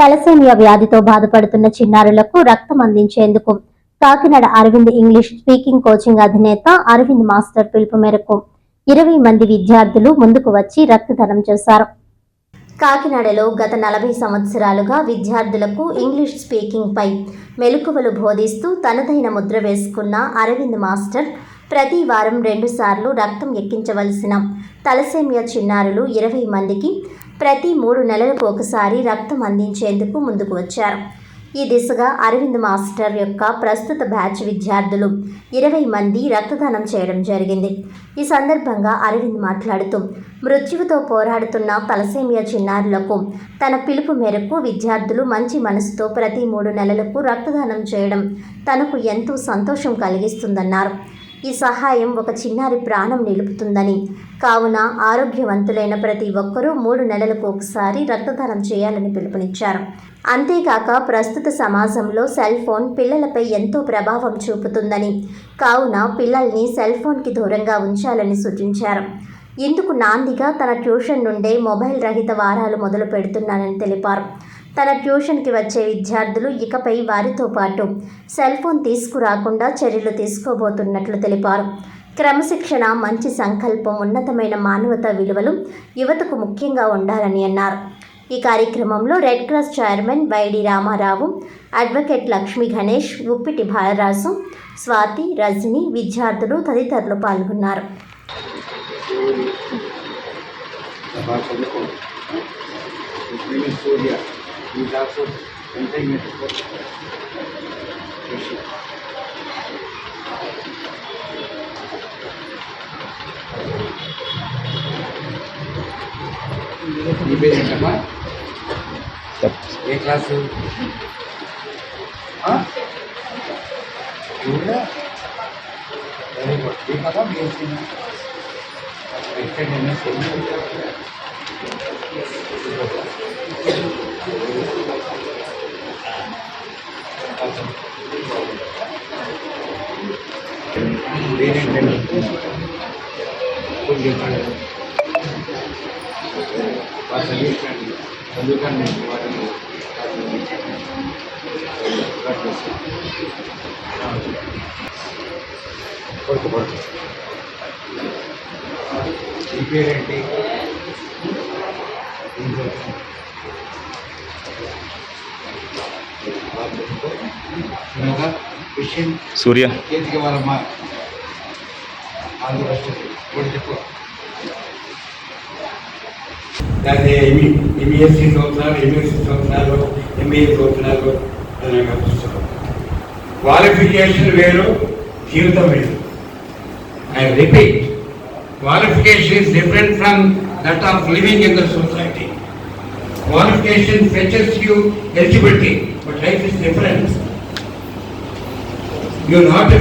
Thalassemia వ్యాధితో బాధపడుతున్న చిన్నారులకు రక్తం అందించేందుకు Kakinada Aravind English speaking coaching అధినేత అరవింద్ మాస్టర్ పిలుపు మేరకు ఇరవై మంది విద్యార్థులు ముందుకు వచ్చి రక్తదానం చేశారు. కాకినాడలో గత నలభై సంవత్సరాలుగా విద్యార్థులకు ఇంగ్లీష్ స్పీకింగ్ పై మెలకువలు బోధిస్తూ తనదైన ముద్ర వేసుకున్న అరవింద్ మాస్టర్ ప్రతి వారం రెండుసార్లు రక్తం ఎక్కించవలసిన తలసేమియా చిన్నారులు ఇరవై మందికి ప్రతి మూడు నెలలకు ఒకసారి రక్తం అందించేందుకు ముందుకు వచ్చారు. ఈ దిశగా అరవింద్ మాస్టర్ యొక్క ప్రస్తుత బ్యాచ్ విద్యార్థులు ఇరవై మంది రక్తదానం చేయడం జరిగింది. ఈ సందర్భంగా అరవింద్ మాట్లాడుతూ మృత్యువుతో పోరాడుతున్న తలసేమియా చిన్నారులకు తన పిలుపు మేరకు విద్యార్థులు మంచి మనసుతో ప్రతి మూడు నెలలకు రక్తదానం చేయడం తనకు ఎంతో సంతోషం కలిగిస్తుందన్నారు. ఈ సహాయం ఒక చిన్నారి ప్రాణం నిలుపుతుందని. కావున ఆరోగ్యవంతులైన ప్రతి ఒక్కరూ మూడు నెలలకు ఒకసారి రక్తదానం చేయాలని పిలుపునిచ్చారు. అంతేకాక ప్రస్తుత సమాజంలో సెల్ ఫోన్ పిల్లలపై ఎంతో ప్రభావం చూపుతుందని కావున పిల్లల్ని సెల్ ఫోన్కి దూరంగా ఉంచాలని సూచించారు. ఇందుకు నాందిగా తన ట్యూషన్ నుండే మొబైల్ రహిత వారాలు మొదలు పెడుతున్నానని తెలిపారు. తన ట్యూషన్కి వచ్చే విద్యార్థులు ఇకపై వారితో పాటు సెల్ ఫోన్ తీసుకురాకుండా చర్యలు తీసుకోబోతున్నట్లు తెలిపారు. క్రమశిక్షణ మంచి సంకల్పం ఉన్నతమైన మానవతా విలువలు యువతకు ముఖ్యంగా ఉండాలని అన్నారు. ఈ కార్యక్రమంలో red cross chairman Y D Ramarao advocate Lakshmi Ganesh Uppiti Balaraju Swathi Rajani విద్యార్థులు తదితరులు పాల్గొన్నారు. Surya These are so interconnected issues. ये क्लास हाँ वेरी गुड ये कहा बी एस सी में एक्सटेंड एम एस सी చదివించండి చదువుకండి వాటిని పడుకో పడుకో ఈ పేరేంటి సూర్య ఎంఈఎస్సీ చదువుతున్నారు ఎంఎస్సి చదువుతున్నారు ఎంఏ చదువుతున్నారు అని నాకు క్వాలిఫికేషన్ వేరు జీవితం వేరు I repeat qualification is different from that of living in the society. Qualification fetches you eligibility, but life is different. You know how to